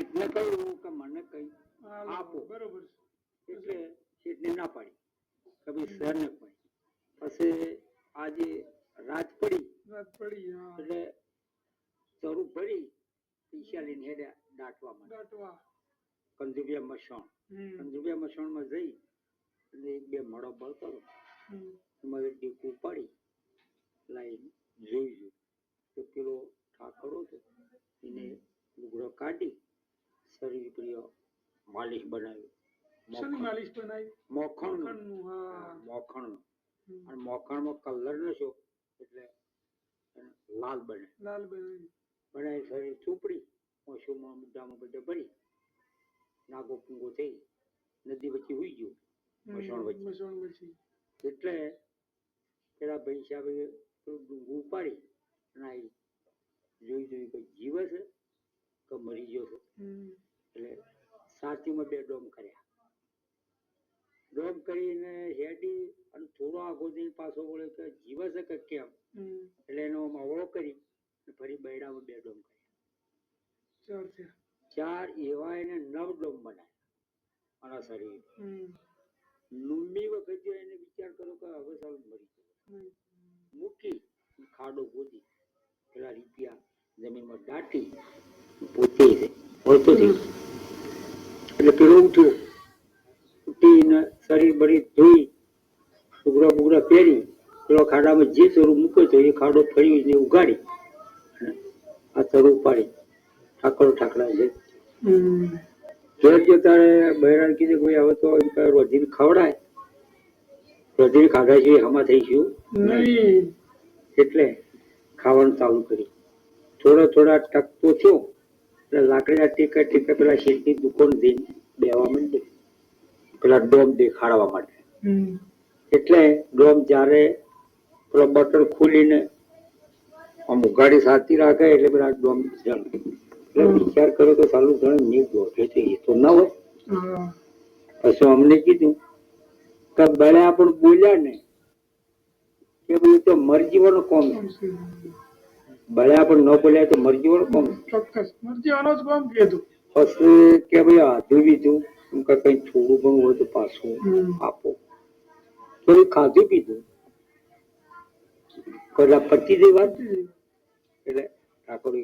શેઠને કહ્યું કે મને કઈ આપો. બરોબર એટલે શેઠને ના પાડી. કે ભાઈ સરને પાડી. પછી આજે રાત પડી. રાત પડી એટલે ચરું ભરી પૈસા લઈને હેડ્યા દાટવા માટે. દાટવા. કંજુબિયા મસણ. કંજુબિયા કંજુબિયા મસણમાં જઈ અને એક બે મળો બળતો એમાં ડીકું પાડી લાઈને જોઈ જોઈ. તો પેલો ઠાકરો હતો એને લુગડો કાઢી શરીર પ્રિય માલિશ બનાવી. મોખણ. હમ. અને મોખણમાં કલર નશો એટલે લાલ બને. લાલ બને. બનાવી શરીર ચૂપડી પશુમાં મુદ્દામાં બધે ભરી. નાગો પૂંગો થઈ. નદી વચ્ચે હુઈ ગયું. મસણ વચ્ચે. એટલે પેલા ભાઈ સાહેબે ડુંગું ઉપાડી અને જોઈ જોઈ કે જીવે છે કે મરી ગયો છે. એટલે સાતીમાં બે ડોમ કર્યા. ડોમ કરીને હેડી અને થોડો આગો જઈને પાછો વળે કે જીવે છે કે કેમ? એટલે એનો માવળો કરી ફરી બૈડામાં બે ડોમ કર્યા. ચાર એવા એને નવ ડોમ બનાવ્યા આના શરીર. નુમ્મી વખતે એને વિચાર કરો કે હવે સારું મરી ગયો. મૂકી ખાડો ગોદી પેલા રીપિયા જમીનમાં દાટી પોતે વળતો થઈ પેલો ઉઠ્યો ઉઠીને શરીર બરી ધોઈ ઉગરા બુગરા પહેરી પેલો ખાડામાં જે ચરું મૂક્યો હતો એ ખાડો ફરી ઉગાડી આ ચરું ઉપાડી. ઠાકરો ઠાકડા જઈ ઘેર જતા બહેરાન કીધું કે ભાઈ હવે તો રોજીને ખવડાય. રોજીને ખાધા છે હમા થઈ ગયું. એટલે ખાવાનું ચાલુ કર્યું. થોડા થોડા ટકતો થયો. એટલે લાકડીના ટેકા ટેકા પેલા શેઠની દુકાન જઈને પેલા ડોમ દેખાડવા માટે. એટલે ડોમ જ્યારે પેલો બટન ખોલીને આમ ઉઘાડી સાચી રાખે એટલે પેલા ડોમ એટલે વિચાર કર્યો તો સાલું ઘણું નહીં ગોઠે છે એ તો ના હોય. પછી અમને કીધું કે બળ્યા પણ બોલ્યા ને કે બધું તો મરજીવાનો કોમ ભલે પણ ન બોલ્યા તો મરજીવાનો કોમ ચોક્કસ. મરજી આનો જ કોમ કીધું. પછી કે ભાઈ આધું બીધું એમ કે કઈ થોડું ઘણું હોય તો પાછું આપો. થોડું ખાધું પીધું. કદાચ પતી ગઈ વાત એટલે ઠાકોર